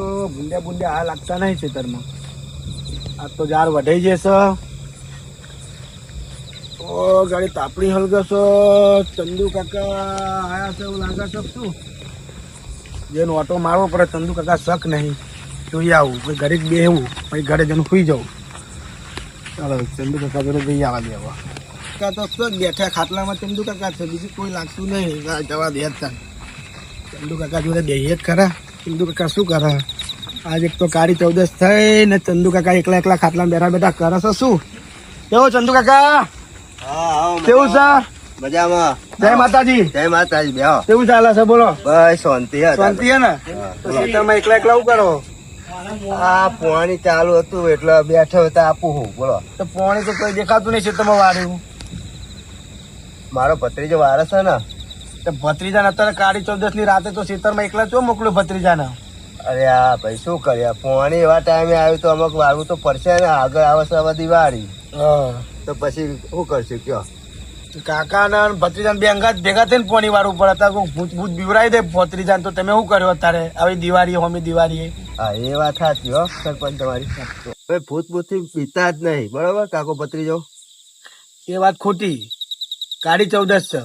તો બુંદે બુંદે આ લાગતા નહીં ખેતરમાં. આ તો જાર વઢાઈ જશે. ઓ, ગાડી તાપડી હલગશો. ચંદુ કાકા આયા છે એવું લાગે છે શું? જેનો ઓટો મારવો પડે, ચંદુ કાકા શક નહીં. જોઈ આવું પછી ઘરે જ બેહવું પછી ઘરે જઈને સુઈ જવું. ચાલો, ચંદુ કાકા જોડે જઈ આવવા દેવા કાકા તો શું બેઠા ખાટલામાં ચંદુ કાકા છે, બીજું કોઈ લાગતું નહીં. જવા દે. ચંદુ કાકા જોડે બેહીએ જ ખરા. ચંદુ કાકા શું કરે? આજ એક તો કાળી ચૌદસ થઈ ને ચંદુ કાકા એકલા એકલા ખાટલામાં બેઠા બેઠા કરે છે. શું? કેવો ચંદુ કાકા? કેવું છે? મજામાં. જય માતાજી. જય માતાજી બે કેવું ચાલે છે બોલો. બસ શાંતિ શાંતિ હે. ને તમે એકલા એકલા શું કરો? આ પાણી ચાલુ હતું એટલે બેઠો હતા આપું હું બોલો. તો પાણી તો કોઈ દેખાતું નહીં ખેતરમાં વાર્યું મારો ભત્રીજો વારસ છે ને. ભત્રીજા ભત્રીજાને અત્યારે કાળી ચૌદસની રાતે તો ખેતરમાં એકલા ચો મોકલ્યો ભત્રીજાને? અરે આ ભાઈ શું કર્યા? પાણી એવા ટાઈમે આવ્યું તો અમુક વાળવું તો પડશે ને આગળ આવશે હવે દિવાળી તો પછી શું કરશું કયો? કાકાના ભત્રીજાન ભત્રીજા બે અંગાત ભેગા થઈને પોણી વાળું પડે અત્યારે ભૂત ભૂત બીવરાઈ દે ભત્રીજાને તો તમે શું કર્યો અત્યારે? આવી દિવાળી હોમી દિવાળી હા એ વાત સાચી હો સરપંચ તમારી. ભાઈ ભૂત ભૂતથી પીતા જ નહીં બરોબર કાકો ભત્રીજો? એ વાત ખોટી. કાળી ચૌદસ છે.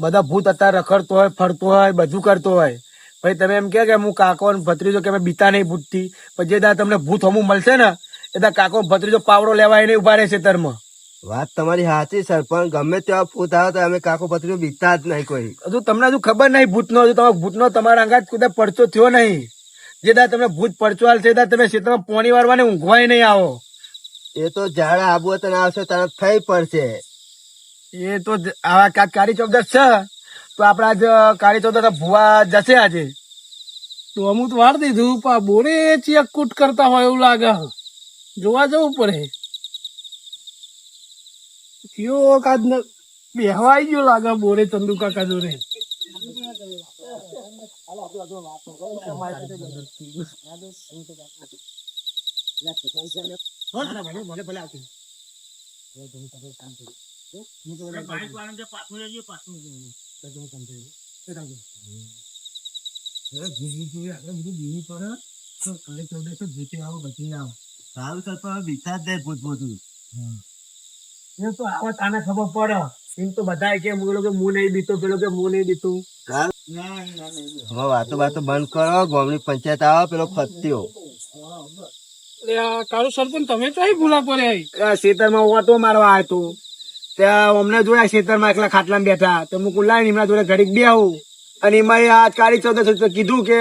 બધા ભૂત અત્યારે રખડતો હોય ફરતો હોય બધું કરતો હોય. પછી તમે એમ કે હું કાકો ને ભત્રીજો કે બીતા નહીં ભૂતથી. પછી જે દાડે તમને ભૂત હમું મળશે ને એ દા કાકો ભત્રીજો પાવડો લેવાય એને ઊભા રહેશે તરમાં. વાત તમારી સાચી સર પણ ગમે ત્યાં ભૂત આવે તો અમે કાકો ભત્રીજો બીતા જ નહીં કોઈ. હજુ તમને હજુ ખબર નહીં ભૂતનો હજુ તમારો ભૂતનો તમારા અંગાત કુદા પડચો થયો નહીં. જે દા તમને ભૂત પડચો હાલશે છે એ તમે ક્ષેત્રમાં પોણી વારવાને ઊંઘવાય નહીં આવો. એ તો ઝાડા આબુ તને આવશે તને થઈ પડશે. એ તો આવા કા- કારી ચૌદસ છે. તો આપણા જ કાળી ચૌદસ ભુવા જશે આજે. તો અમુક વાર દીધું પણ બોરે ચિયા કૂટ કરતા હોય એવું લાગે. જોવા જવું પડે કયો કાદ બેહવાઈ ગયો લાગે બોરે ચંદુ કાકા જોડે સારું સરપંચ વાતો વાતો બંધ કરો ગોમની પંચાયત આવો પેલો ફત્યો. તારું આ કાળુ સરપંચ તમે ચોઈ ભૂલા પડે ખેતરમાં ઓટો મારવા આવ્યો ત્યાં અમને જોયા ખેતરમાં એકલા ખાટલામાં બેઠા. તો હું કુલ્લા એમના જોડે ઘડીક બેહું. અને એમાં આ કાળી ચૌદસ તો કીધું કે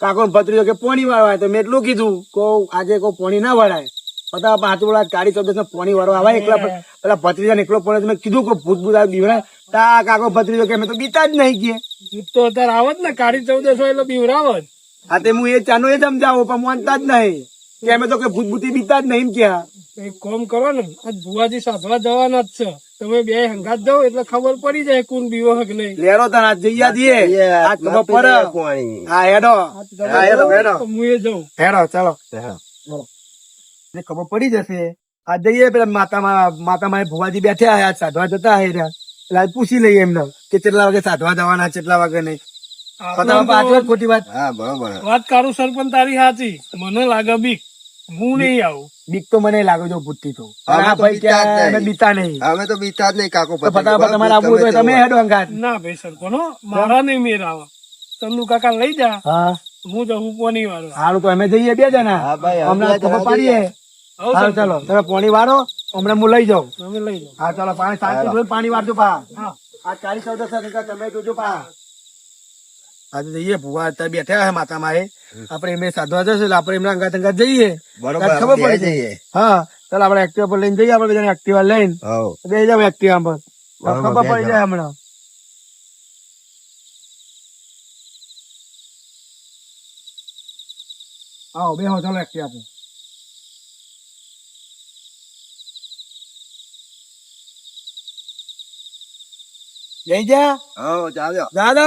કાકો ભત્રીઓ ભત્રીજો કે પોણી વાળવાય. તો મેં એટલું કીધું કહું આજે કો પોણી ના વળાય. પતા પાછું કાળી ચૌદસ પોણી વાળવા આવે એકલા પેલા ભત્રીજા ને એકલો પડે મેં કીધું કે ભૂત ભૂત આ બીવડા તા કાકો ભત્રીજો કે મેં તો બીતા જ નહીં કે ભૂત તો અત્યારે આવત ને કાળી ચૌદસ એટલે બીવરાવત આ તે હું એ ચાનો એ સમજાવું પણ માનતા જ નહીં. કે અમે તો કે ભૂત ભૂતી બીતા જ નહીં ક્યાં કોમ કરો ને આજ ભુવાજી સાધવા જવાના જ છે. તમે બે હંગાત દો એટલે ખબર પડી જાય કોણ બીવો હક નહીં. લેરો તને જઈયા દીએ આ ખબર પડે. કોણી. હા હેડો. હા હેડો હેડો. હું એ જાઉં. હેડો ચાલો. ને ખબર પડી જશે. આ જઈએ પેલા માતામાં માતામાં ભુવાજી ભુવાજી બેઠા આજ સાધવા જતા હે રહ્યા. એટલે આજ પૂછી લઈએ એમને કે કેટલા વાગે સાધવા જવાના કેટલા વાગે નહીં. ખોટી વાત. હા બરોબર. વાત કારું સરપંચ તારી સાચી. મને લાગે બીક. હું નહીં આવું. બીક તો મને લાગે છે ભૂતથી તો. ભાઈ કે બીતા નહીં. અમે બીતા નહીં. અમે તો બીતા જ નહીં કાકો ફટાફટ તમારે આવવું તો તમે હેડો અંગાત. ના ભાઈ સરપંચ હો, મારા નહીં મેર આવે. ચંદુ કાકા લઈ જા. હા. હું જવું પોની વાળો હારું તો અમે જઈએ બે જણા. હા ભાઈ, હમણાં ખબર પાડીએ. આવો ચાલો. તમે પોણી વાળો હમણાં હું લઈ જાઉં. તમે લઈ જાઓ હા ચાલો પાણી સાચું પાણી વાળજો પા. હા. આ ચાલીસ ચૌદ છે તમે જોજો પા. આજે જઈએ ભુવા અત્યારે બેઠા હે માતા માએ આપણે એમને સાધવા જશે એટલે આપણે એમના અંગાત અંગાત જઈએ. બરોબર ખબર પડી જઈએ. હા ચાલ આપણે એક્ટિવા પર લઈને જઈએ આપણે બધાને એક્ટિવા લઈને. બે જાવ એક્ટિવા પર. ખબર પડી જાય હમણાં. આવો બે હો ચાલો એક્ટિવા પર. જઈ જા. હઉ, ચાલો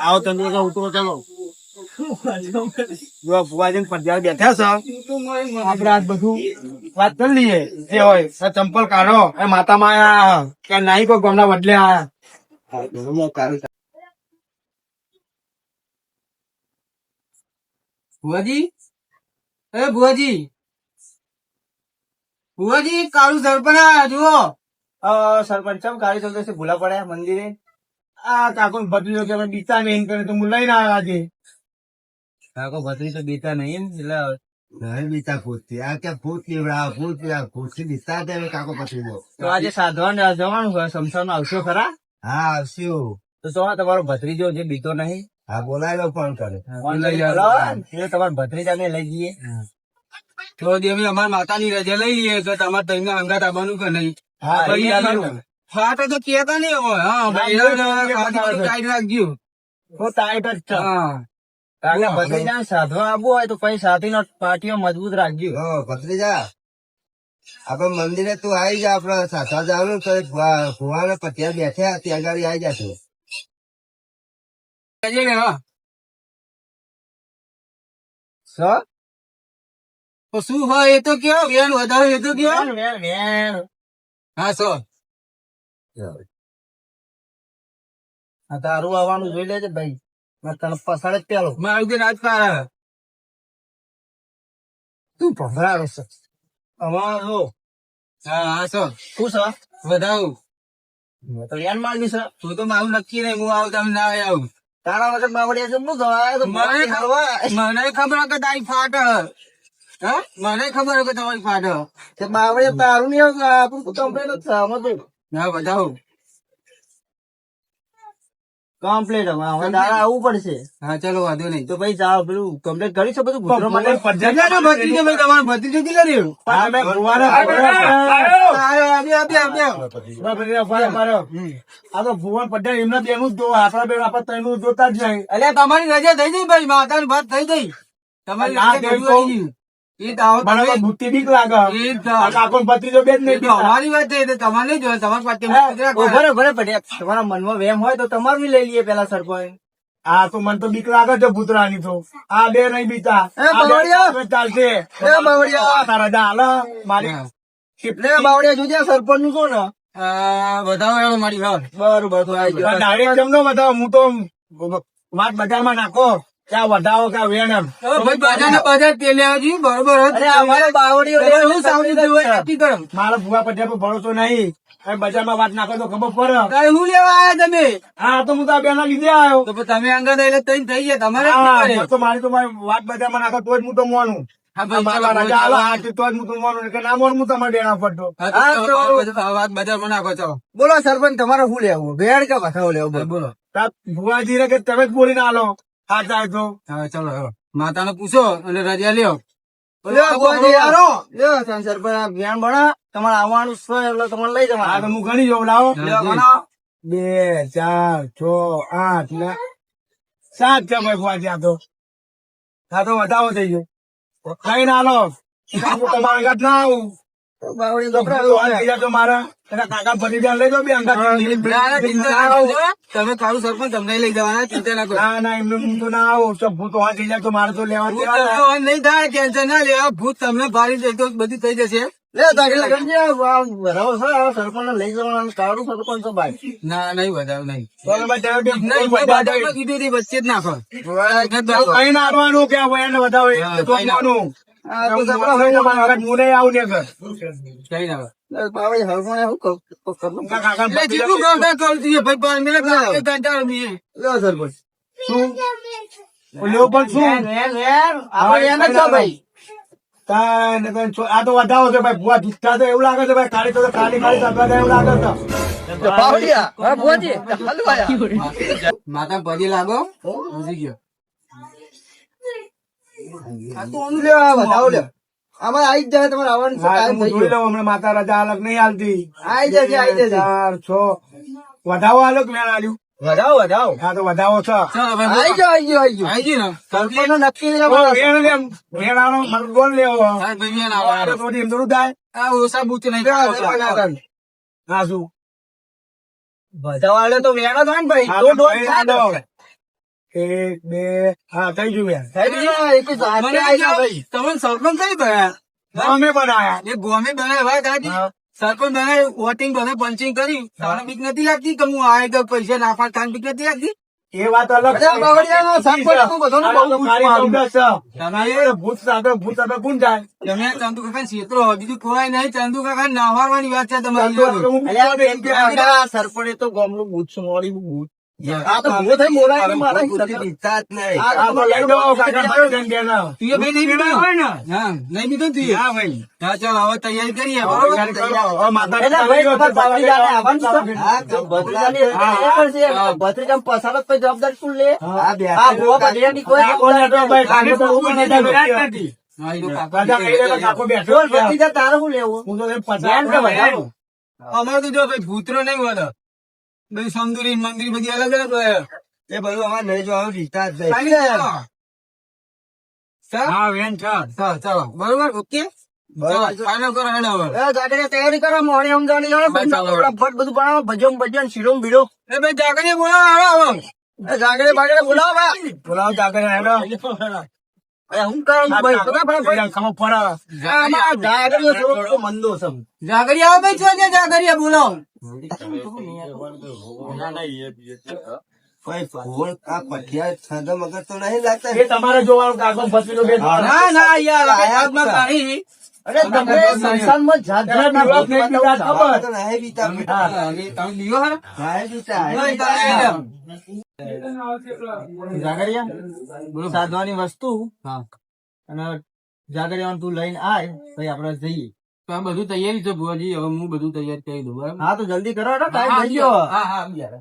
આવો તમે ઉતરો ચલો. ચંપલ કાઢો. એ માતા કે નાઈ કોઈ ગમના બદલે ભુવાજી? એ ભુવાજી? ભુવાજી, કાળું સરપંચ જુઓ. સરપંચ ચમ ગાડી ચાલતો છે ભૂલા પડ્યા મંદિરે. આ કાકો ભત્રીજો કે અમે બીતા નહીં કરે તો હું લઈને આવ્યો આજે. કાકો ભત્રી તો બીતા નહીં એટલે નહીં બીતા ભૂતથી. આ ક્યાં ભૂત કેવડા ભૂત ભૂતથી બીતા કાકો પછી તો આજે સાધવાન જવાનું હોય સમસાન આવશો ખરા? હા આવશું. તો તો તમારો ભત્રીજો જે બીતો નહીં. હા બોલાયેલો ફોન કરે એ તમારા ભત્રીજાને લઈ જઈએ. તો દી અમે અમારા માતાની રજા લઈ લઈએ તો તમારે તમને અંગાત આવવાનું કે નહીં? ફાટે તો કેતા નહીં હવે. હા ના, ના, ના, ટાઈટ રાખજો. ટાઈટ જ છે. હા. કારણ કે સાધવા આવવું હોય તો પછી સાથીનો પાટીઓ મજબૂત રાખજો. ભત્રીજા આપડે મંદિરે તું આવી જા આપડે સાસા જવાનું તો ફુવાને પત્યા બેઠ્યા ત્યાં આગળ આવી જશે શું હોય એ તો કયો વેન વધારે એ તો કયો? વેણ, વેણ, વેણ. હા સો આ તારું આવવાનું જોઈ લેજે ભાઈ. મેં તને પસાડે જ પેલો. મેં આવી ગયો આજ પાર તું ભભરાવે છે. અમારો હા હા સો શું સર વધાવું. મેં તો યાર માંગી સર તું તો મારું નક્કી નહીં હું આવું તમે ના આવું. તારા વખત માવડિયા છે તો મને મને ખબર કે તારી ફાટ હા? મને ખબર કે તમારી ફાટ તે બાવળે તારું નહીં આપણું કમ્પ્લેટ જ છે ના બતાવો કમ્પ્લેટ હવે હવે તારે આવવું પડશે. હા ચલો વાંધો નહીં. તો ભાઈ જાઓ પેલું કમ્પ્લેટ કરી છે બધું? ભત્રીજો ભાઈ તમારો ભત્રીજો હા, મેં આ તો ભુવન પટેલ એમના બેનું જ આપણા બે આપણા ત્રણનું જોતા જ નહીં અલ્યા તમારી રજા થઈ ગઈ ભાઈ? માતાની વાત થઈ ગઈ? તમારી રજા થઈ ગઈ. આવો મને બીક લાગે. અમારી વાત છે તમારે નહીં જોવે તમારી પાસે ઉભરે પડ્યા. તમારા મનમાં વેમ હોય તો તમારું લઈ લઈએ પેલા સરપંચ. હા તો મને તો બીક લાગે છે ભૂતરાની તો. આ બે નહીં બીતા. ચાલશે! તારા જા હાલો. મારી જોજે સરપંચનું? કોણ આ મારી વાત બરોબર તો ડાયરેક્ટ કેમ નો બતાવો હું તો વાત બજારમાં નાખો. ક્યાં વધાવો ક્યાં વેણ ભાઈ બજાર ને બજાર તે બરોબર. અરે અમારે બાવળીઓ હું સાવની જોવે નક્કી કરો મારા ભૂવા પટેલ પર ભરોસો નહીં. હવે બજારમાં વાત નાખો તો ખબર પડે. હું લેવા આવ્યા તમે? હા તો હું તો આ બેના લીધે આવ્યો તો તમે અંગત એટલે તઈ થઈ ગયા તમારે? તો મારી તો મારી વાત બજારમાં નાખો તો જ હું તો મોનું હા ભાઈ, મારા ચાલો, રજા આલો, ચાલો. હા, તો જ હું તો મોનું કે ના મોનું હું તમારે બેના પડતો હા, તો આ વાત બજારમાં નાખો બોલો સરપંચ તમારે શું લેવું? ભેડ કે બખાવ લેવું? બોલો. ભુવાજી રે કે તમે જ બોલીને આલો. હા ચાલે તો હા ચાલો હવે માતાને પૂછો અને રજા લ્યો. આવવાનું એટલે તમારે લઈ જવાનું. હું ગણી જવું લાવો. લ્યો, બે ચાર છ આઠ ને સાત ફુવાજી આ તો. આ તો વધારો થઈ ગયો. કઈ ના લો તમારે ના આવું. તમે કાળું સરપંચ તમને લઈ જવાના ચિંતા ના કરો. ના ના એમને હું તો ના આવો. સબ ભૂત વહાં થઈ જાય તો મારે તો લેવા હવે નહીં થાય ટેન્શન ના લેવા. ભૂત તમને ભારી જાય તો બધી થઈ જશે. લે તારી લગન છે. આ ભરાવો છે આ સરપંચને લઈ જવાનું. કાળું સરપંચ ભાઈ. ના નહીં વધારે નહીં. હવે વચ્ચે જ નાખો. કઈ નાખવાનું કે આ આ તો વધાવો છે ભાઈ. ભૂવા તો એવું લાગે છે ભાઈ. કાળી તો કાળી ખાલી એવું લાગે છે. માતા પગે લાગો. સમજી ગયો. હા, તો હું જોઈ લઉં હમણાં માતા રજા અલગ નહીં હાલતી. આઈ જશે, આઈ જશે. ચાર છ. વધાવો આલો કે આલ્યું વધાવો વધાવો. હા તો વધાવો છે. ચાલો હવે આઈ ગયો આઈ ગયો આઈ ગયો આઈ ગઈ ને. સરપંચનો નક્કી નહીં ઓ, અમારો. વેણાનો મને લેવો તો. એમ થોડું થાય. આ ઓછા નહીં. હા શું? વધાવાળો તો વેણો થાય ને ભાઈ. એક બે હા થઈ ગયું બેન. થઈ ગયું? એક ભાઈ. તમે સરપંચ થઈ ગયા અમે બનાયા એ ગોમે બનાવ્યા ભાઈ દાદી સરપંચ બનાવે વોટિંગ બધે પંચિંગ કરી. તમને બીક નથી લાગતી કે હું આ કે પૈસા નાખવા કાન બીક નથી લાગતી? એ વાત અલગ બધાનું બહુ તો મારું. છે. તમે ભૂત સાથે ભૂત સાથે કોણ જાય? તમે ચંદુ કાકા છેતરો બીજું કોઈ નહીં. ચંદુ કાકા નાહવાની વાત છે તમારી સરપંચ એ તો ગામનું ભૂત મોરી ભૂત. આ તો ભૂત થઈ મોરા મારા હિસાબે જ નહીં. આ તો લઈ ભાઈ. તું નહીં બીધો હોય ને? હા નહીં બીધો તું હા ભાઈ હા ચાલ હવે તૈયારી કરીએ તૈયારી બરોબર કરો. હવે માતા એટલે ભાઈ તમારા ભત્રીજાને આવવાનું છે? હા, હા, તો ભત્રીજાને એ કરશે. ભત્રીજાને પસારત પછી જવાબદારી કોણ લે? આ ભૂવા ભત્રીજાની કોઈ આ કોણ હતો ભાઈ? કાકો તો ઊભો થઈ જાય, બેઠા નથી. હા, એ તો કાકા રાજા કહી દે તો કાકો બેઠો બોલ, છે. ભત્રીજા તારે શું લેવું? હું તો એમ પચાસ બેન કે વધારો? અમારે તો જો ભાઈ ભૂતરો નહીં હોતો બધી સંદુરી મંદિર બધી અલગ અલગ હોય. એ બધું અમારે લઈ જવાનું રીતા જ હા વેન ચાલો. બરોબર? ઓકે? જાગીરે તૈયારી કરો મોડી બધું બનાવો ભજન ભજન શીરો બીડો એ ભાઈ જાગરીએ બોલાવો આવો આવો એ બોલાવો બોલાવો જાગરે કરું ભાઈ છે જાગરી આવો ભાઈ છો જાગરીએ બોલાવો તમારે જોવાનું ભત્રીજો બે ના ના યાર આયાતમાં કાઢી અરે તમે સંસારમાં જાત બતાવો. ખબર. તો. હા, હે? જાગરિયા સાધવાની વસ્તુ. અને જાગરિયા તું લઈને આય પછી આપડે જઈએ. તો આ બધું તૈયારી છે ભુવાજી હવે હું બધું તૈયાર કરી દઉં હા તો જલ્દી કરો ટાઈમ થઈ ગયો. હા હા યાર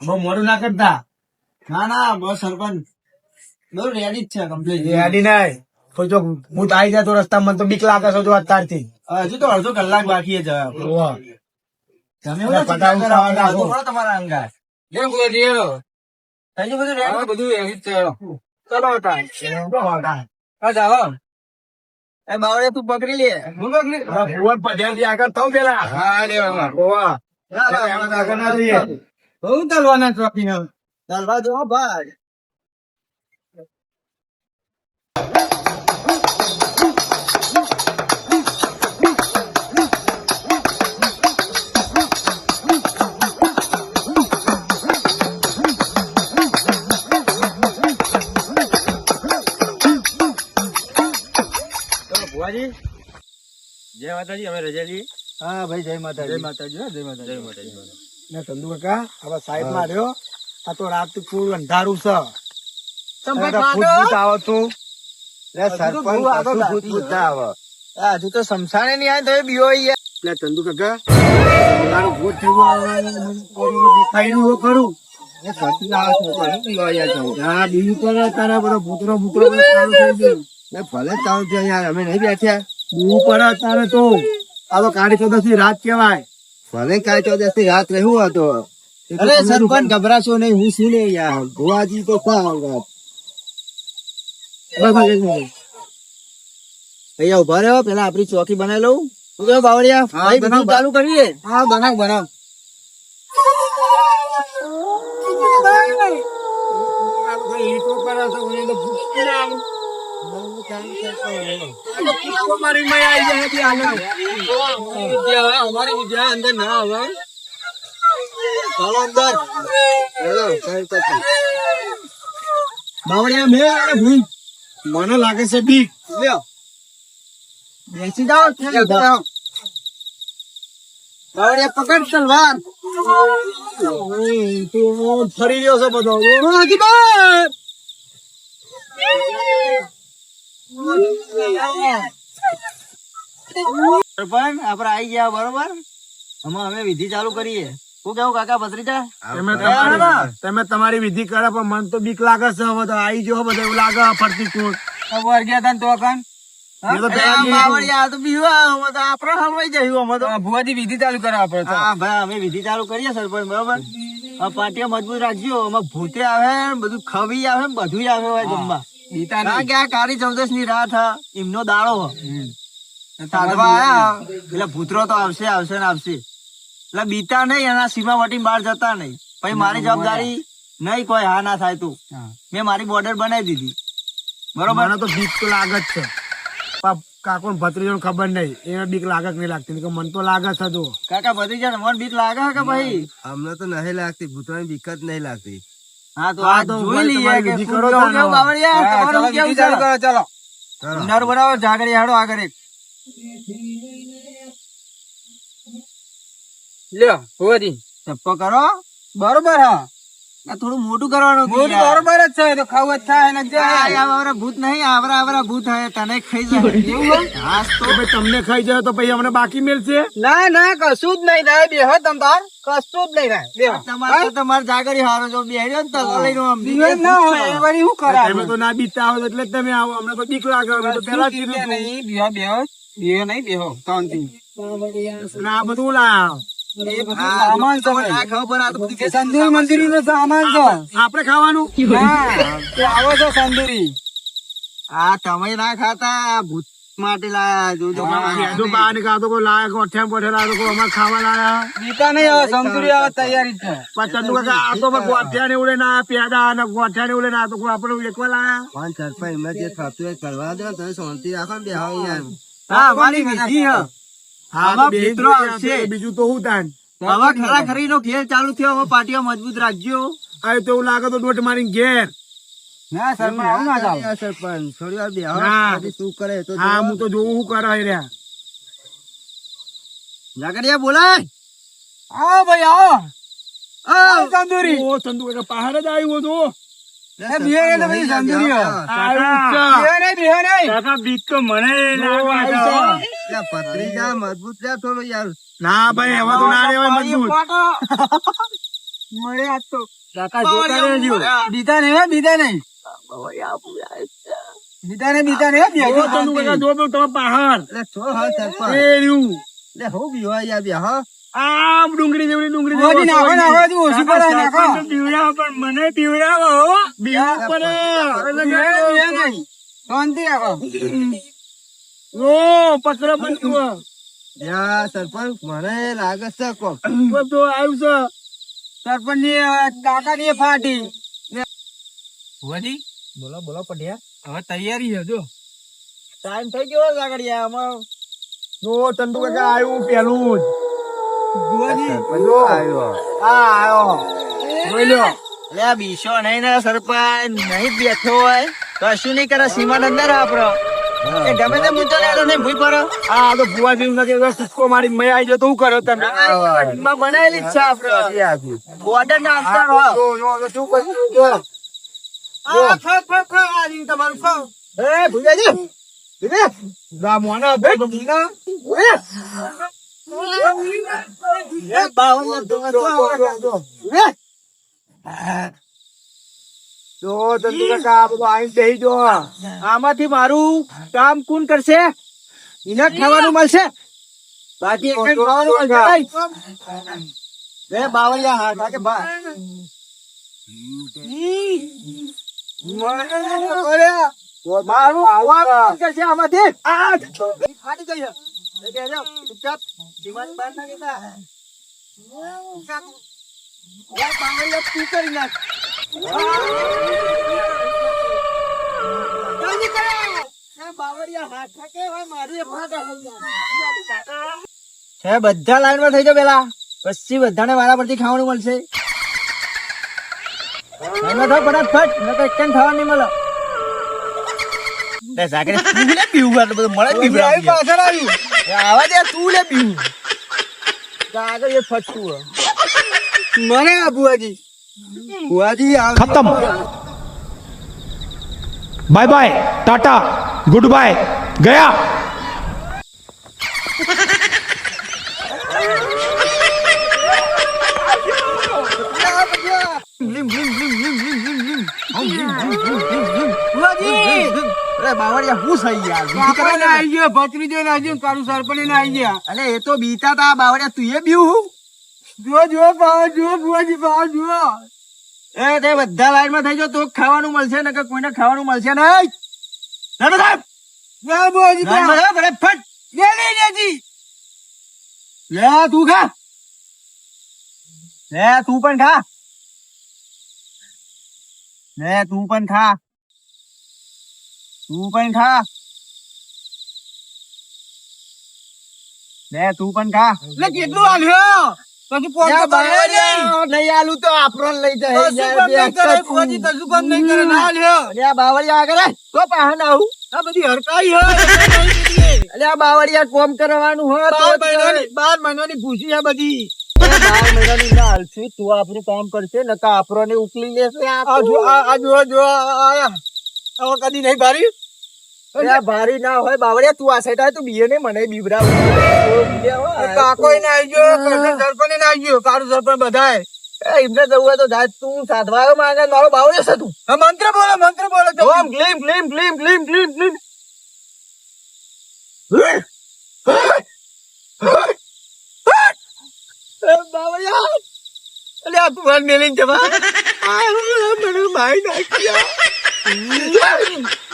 બહુ મોડું ના કરતા. ના ના બસ સરપંચ. બધું રેડી જ છે કમ્પ્લીટ રેડી નાય કોઈ જો ભૂત આવી જાય તો રસ્તા મને તો બીક લાગે છે જો અત્યારથી. હજુ તો અડધો કલાક બાકી છે. તમે. તમારા અંગા થઈ બધું હા, બધું એવી જ છે હેલો. ચલો. હા ચાલો એ બાવળે તું પકડી લે હું પકડી- ભુવન પટેલથી આગળ થવું પેલા હા લેવા ઓવા. એમાં. બહુ ચાલવાના હવે ચાલવા દો ભાઈ ભુવાજી જય માતાજી અમે રજાજી હા ભાઈ જય માતાજી. જય માતાજી જય માતાજી. જય માતાજી ને ચંદુ કાકા હવે સાહેબમાં રહ્યો. આ તો રાત ફૂલ અંધારું છે. હજુ તો સમસાણે નહીં આવે તો ચંદુ કાકા તારું ભૂત થયું ખરું તારા બધા ભૂતરો ભૂતરો ને ભલે તાવ છે યાર અમે નહીં બેઠ્યા. બીજું પડે તારે તો. આ તો કાળી ચૌદશની રાત કેવાય ભલે કાંઈ ચૌદસની રાત રહેવું હતો અરે સરપંચ ગભરાશો નહીં હું શું નહીં યાર ભુવાજી તો કા અહીંયા ઊભા રહ્યો પેલા આપડી ચોકી બનાવી લઉં. શું કહ્યું બાવળિયા? ભાઈ બનાવ, ચાલુ કરીએ? હા બનાવ બનાવ. ઈંટો તો અંદર ના આવે ચાલો. બાવળિયા મેં અને ભૂઈ. મને લાગે છે બીક લ્યો. બેસી જાઓ બાવળિયા પકડ તલવાર ફરી રહ્યો છે બધો હજી બાપ! સરપંચ આપડે આઈ ગયા બરોબર આમાં અમે વિધિ ચાલુ કરીએ શું કેવું કાકા ભત્રીજા તમે તમારી- વિધિ કરે પણ મન તો બીક લાગે છે હવે તો આવી જો બધા એવું લાગે ફરતી ચૂંટ હા પાટિયા મજબૂત રાખજો ભૂતે આવે બધું ખવી આવે બધું આવે જમવા. બીતા ના કે આ કાળી ચૌદશની રાત હા. એમનો દાડો હ. સાધવા આયા એટલે ભૂતરો તો આવશે આવશે ને આવશે. એટલે બીતા નહીં એના સીમા વટી બહાર જતા નહીં. પછી મારી જવાબદારી નહીં કોઈ હા ના થાય તું. મેં મારી બોર્ડર બનાવી દીધી. બરોબર? મને તો બીક તો લાગે જ છે કાકો ભત્રીજો ખબર નહીં. એને બીક લાગે નહીં લાગતી. કે મને તો લાગે છે જો કાકા ભત્રીજા મને બીક લાગે છે કે ભાઈ? અમને તો નહીં લાગતી. ભૂતરાની બીક જ નહીં લાગતી. હા તો આ તો જોઈ લઈએ કે કરો કેવું બાવળિયા? તમારું ચાલો, કેવું બીજી કરો, ચાલો. ચાલો. નર બરાબર જાગડી હાડો આગળ એક. લ્યો ચપ્પો કરો. બરોબર હા. થોડું મોટું કરવાનું બરોબર જ છે તો ખાવું જ થાય ને આવરા ભૂત નહીં આવરા આવરા ભૂત હે તને ખાઈ જાય. તો ભાઈ તમને ખાઈ જાય તો પછી અમને બાકી મેળશે? ના ના કશું જ નહીં થાય બેહો તમ તાર. કશું જ નહીં થાય. તમારે તમારે જાગડી હારો જો બેહ્યો ને તો લઈને આમ. દિવસ ના હોય એ વળી શું કરે તમે તો ના બીતા આવો એટલે તમે આવો. અમને તો બીક લાગે અમે તો જ નહીં બેહો બેહો બેહો નહીં બેહો. શાંતિ અને બધું લાવ. એ બધું સામાન છે ભાઈ. આ ખબર આ તો બધી એ સંદૂરી મંદુરી નો સામાન છે આપણે ખાવાનું? આવો છો સંદૂરી આ તમે ના ખાતા ભૂત માટે લાયા. જોજો બહાર નીકળ્યા કોઈ લાયા ગોઠિયા બોઠિયા લાયા કોઈ અમારે ખાવા લાયા. બીતા નહીં હવે સંદૂરી હવે તૈયારી છે. પાછા તું કાકા આ તો ગોઠિયા ને ઉડે ના પેદા અને ગોઠિયા ને ઉડે ના તો કોઈ આપણે વેચવા લાયા. પાંચ સરપંચ એમને જે થતું હોય કરવા દો તમે શાંતિ રાખો ને હા વિધિ હા. આમાં મિત્રો આવશે. બીજું તો હું તાન હવે ખરા ખરી નો ખેલ ચાલુ થયો હવે પાટીઓ મજબૂત રાખજો. આ તો એવું લાગે તો દોઢ મારીને ઘેર. ના સરપંચ આવું ના ચાલે. સરપંચ થોડી વાર બેહાવ શું કરે તો હા હું તો જોઉં શું કરે રહ્યા. જાગડિયા બોલાય. આવો ભાઈ આવો. આવ. સંદૂરી ઓ કાકા પહાડ જ આવ્યો તો. મને લાગે છે. યાર, પતરી જા થોડું યાર. ના ભાઈ હવે તો ના રહેવાય મજબૂત. મળે આજ તો. કાકા જોતા રહેજો. બીતા નહીં હો, બીતા નહીં. બીતા નહીં બીતા કાકા જો તમે પહાડ. છો હા સરપંચ. એ રહ્યું. એટલે હું બીવા આમ ડુંગળી જેવડી ડુંગળી જેવડી નાખો નાખો હજુ ઓછી પર નાખો. પીવડાવો પણ મને પીવડાવો. બીવું નહીં. શાંતિ રાખો. ઓ પકડો પણ તું યા સરપંચ મને લાગે છે કો બધું આવ્યું છે. સરપંચની કાકા ની ફાટી બોલો બોલો પઢિયા હવે તૈયારી છે જો. ટાઈમ થઈ ગયો લાગડિયા આમાં. જો ચંદુ કાકા આવ્યું પેલું જ. સરપંચ આવ્યો. આ આવ્યો. જોઈ લ્યો લે આ નહીં ને સરપંચ નહીં બેઠો હોય. નહીં કરે સીમાન અંદર આપડો એ ગમે તે મૂંચો લેતો નહીં ભૂઈ આ તો ભુવાજી સુસ્કો મારી આવી જતો કર્યો તમે માં બનાવેલી છે આપડે બોર્ડર ના અંતર હો જો જો શું આ આ રીંગ તમારું ફક એ ભુવાજી દીદી બે આમાંથી મારું કામ કોણ કરશે એને ખાવાનું મળશે બાકી મારું આવા કરશે આમાંથી આ ફાટી ગઈ છે. ચૂપચાપ દિમાગ બહાર ના બાવળિયા તું કરી નાખ બધા લાઈનમાં થઈ જાવ પેલા. પછી બધાને મારા પરથી ખાવાનું મળશે. લાઈનમાં ન તો એક થવા નહીં મળે. તે સાકરે તું લે બીવું આટલું બધું મળે બીવું આવી પાછળ આવ્યું આવા દે તું લે બીવું આગળ એ ખતમ. Bye bye tata good bye ગયા. અરે બાવળિયા હું થઈ ગયા? બીજી ને ને? આવી ગયો ભત્રીજો ને આવી ગયો કાળું સરપંચ ને આવી ગયા. અલે એ તો બીતા તા બાવળિયા તું એ બીવું જુઓ જુઓ પાવ જુઓ ભુવાજી પાવ જુઓ. એ તે બધા લાઈનમાં થઈ જાઓ તો ખાવાનું મળશે ને કોઈને ખાવાનું મળશે નહીં. ના બધા ના ભુવાજી પાવ બધા ફટ લે લે લેજી લે તું ખા. લે તું પણ ખા. લે તું પણ ખા. તું પણ ખા. લે તું પણ ખા. લે કેટલું આલ્યો? પછી પોત તો ભરવો નહીં. નહીં. આલું તો આપણો લઈ જાય. કશું નહીં કરે ફુવાજી કશું કામ નહીં કરે. ના આલ્યો. લે આ બાવળિયા કરે તો પાહન આવું. આ બધી હરકાઈ હે અલે આ બાવળિયા કોમ કરવાનું હો તો બાર મહિનાની ભૂસી આ બધી. તું આપણું કામ કરશે નકા આપણો ને ઉકલી લેશે આ જો આ જો જો કદી નહીં ભારી? ભારી ના હોય બાવળિયા તું આ સાઈડ આવે તું બીએ ને મને બીબરા કાકો ના આવી ગયો સરપંચ ના આવી ગયો કાળુ સરપંચ બધાય. એમને જવું હોય તો જા તું સાધવા આવ્યો માંગે મારો બાવળિયો છે તું. મંત્ર બોલો મંત્ર બોલો ઓમ ગ્લીમ ગ્લીમ ગ્લીમ ગ્લીમ ગ્લીમ ગ્લીમ. બાવળિયા. અલે આ તું વાર મેલીને જવા. આ મને મારી નાખ્યા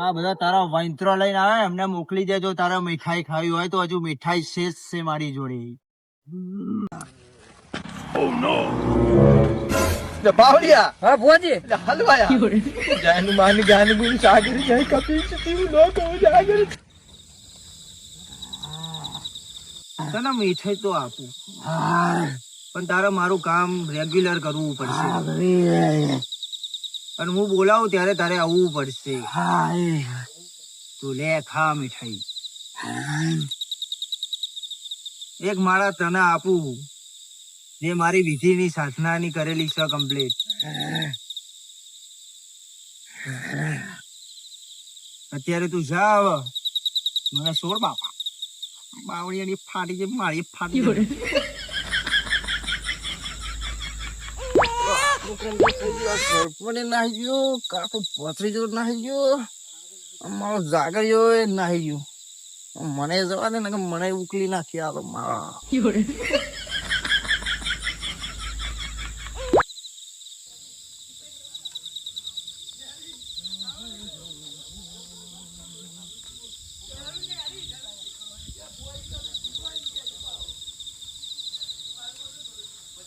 આ બધા તારા વૈંત્રો લઈને આવે એમને મોકલી દેજો તારા મીઠાઈ ખાવી હોય તો હજુ મીઠાઈ શેષ છે મારી જોડે. બાવળિયા. હા ભુવાજી. હલવાયા. જાનું માની ગાનું બુન સાગર જાય કપી છે હું ન તને મીઠાઈ તો આપું. પણ તારે મારું કામ રેગ્યુલર કરવું પડશે. અને હું બોલાવું ત્યારે તારે આવવું પડશે. તું લે ખા મીઠાઈ. એક મારા તને આપું. જે મારી વિધિની સાધનાની કરેલી છે કમ્પ્લીટ અત્યારે તું જાવ મને છોડ બાપા. બાવળિયાની ફાટી જે મારી ફાટી નાહી ગયો, કાકો પથરી નાહી ગયો મારો જાગરિયો એ નાહી ગયો. મને જવા દે ને મને ઉકલી નાખી આ તો મારા બાવળિયા એ બાવળિયા એ ફોજી તો ખાવાજુ તું છે લાવી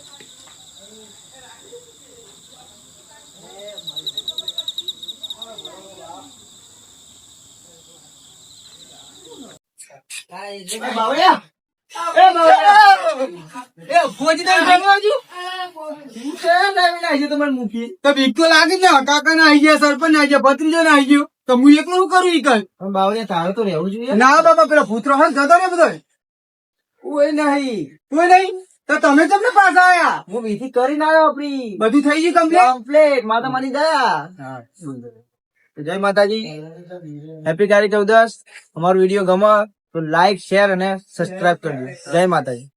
નાખી તમારે મૂકી તો બીક તો લાગે ને કાકા ના આવી ગયા સરપંચ ના આવી ગયા ભત્રીજો ના આવી ગયો તો હું એકલો કરું ઈ કઈ બાવળિયા તારે તો રહેવું જોઈએ ના બાબા પેલો પુત્રો હે ને જતો ને બધો કોઈ નહીં. કોઈ નહીં? તો તમે તમને પાછા આયા? હું બીજી કરીને આવ્યો આપડી બધું થઈ ગયું કમ્પ્લીટ કમ્પ્લેટ માતા માની ગયા. જય માતાજી. હેપી ચારી ચૌદસ. અમારો વીડિયો ગમે. તો લાઈક શેર અને સબસ્ક્રાઇબ કરજો. જય માતાજી.